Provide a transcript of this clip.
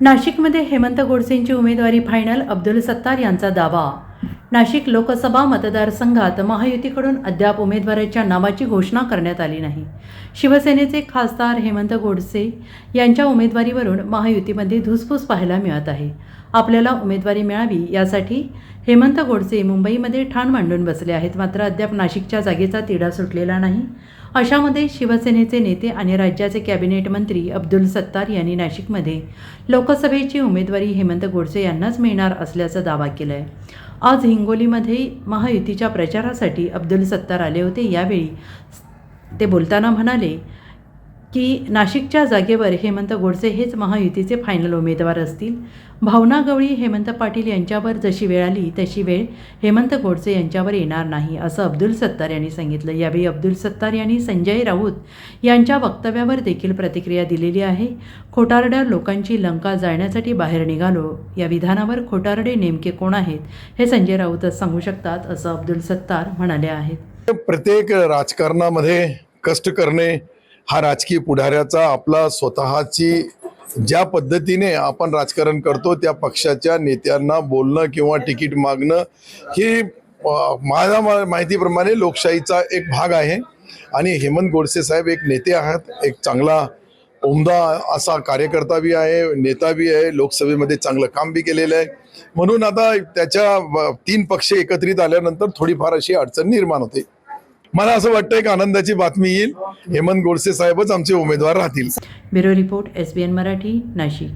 नाशिकमध्ये हेमंत गोडसेंची उमेदवारी फायनल अब्दुल सत्तार यांचा दावा. नाशिक लोकसभा मतदारसंघात महायुतीकडून अद्याप उमेदवाराच्या नावाची घोषणा करण्यात आली नाही. शिवसेनेचे खासदार हेमंत गोडसे यांच्या उमेदवारीवरून महायुतीमध्ये धुसफूस पाहायला मिळत आहे. आपल्याला उमेदवारी मिळावी यासाठी हेमंत गोडसे मुंबईमध्ये ठाण मांडून बसले आहेत. मात्र अद्याप नाशिकच्या जागेचा तिढा सुटलेला नाही. अशामध्ये शिवसेनेचे नेते आणि राज्याचे कॅबिनेट मंत्री अब्दुल सत्तार यांनी नाशिकमध्ये लोकसभेची उमेदवारी हेमंत गोडसे यांनाच मिळणार असल्याचा दावा केला आहे आज हिंगोलीमध्ये महायुतीच्या प्रचारासाठी अब्दुल सत्तार आले होते. यावेळी ते बोलताना म्हणाले की नाशिकच्या जागेवर हेमंत गोडसे हेच महायुतीचे फायनल उमेदवार असतील. भावना गवळी हेमंत पाटील यांच्यावर जशी वेळ आली तशी वेळ हेमंत गोडसे यांच्यावर येणार नाही असं अब्दुल सत्तार यांनी सांगितलं. यावेळी अब्दुल सत्तार यांनी संजय राऊत यांच्या वक्तव्यावर देखील प्रतिक्रिया दिलेली आहे. खोटारड्या लोकांची लंका जाळण्यासाठी बाहेर निघालो. या विधानावर खोटारडे नेमके कोण आहेत हे संजय राऊतच सांगू शकतात असं अब्दुल सत्तार म्हणाले आहेत. प्रत्येक राजकारणामध्ये कष्ट करणे हा राजकीय पुढाऱ्याचा आपला स्वतःची ज्या पद्धतीने आपण राजकारण करतो त्या पक्षाच्या नेत्यांना बोलणं किंवा तिकीट मागणं ही माझ्या मा- माहितीप्रमाणे लोकशाहीचा एक भाग आहे. आणि हेमंत गोडसे साहेब एक नेते आहात एक चांगला उमदा असा कार्यकर्ता बी आहे नेता बी आहे लोकसभेमध्ये चांगलं काम बी केलेलं आहे. म्हणून आता त्याच्या तीन पक्ष एकत्रित आल्यानंतर थोडीफार अशी अडचण निर्माण होते. मला असं वाटतं एक आनंदाची बातमी येईल. हेमंत गोडसे साहेबच आमचे उमेदवार राहतील. Bureau report S B N Marathi Nashik.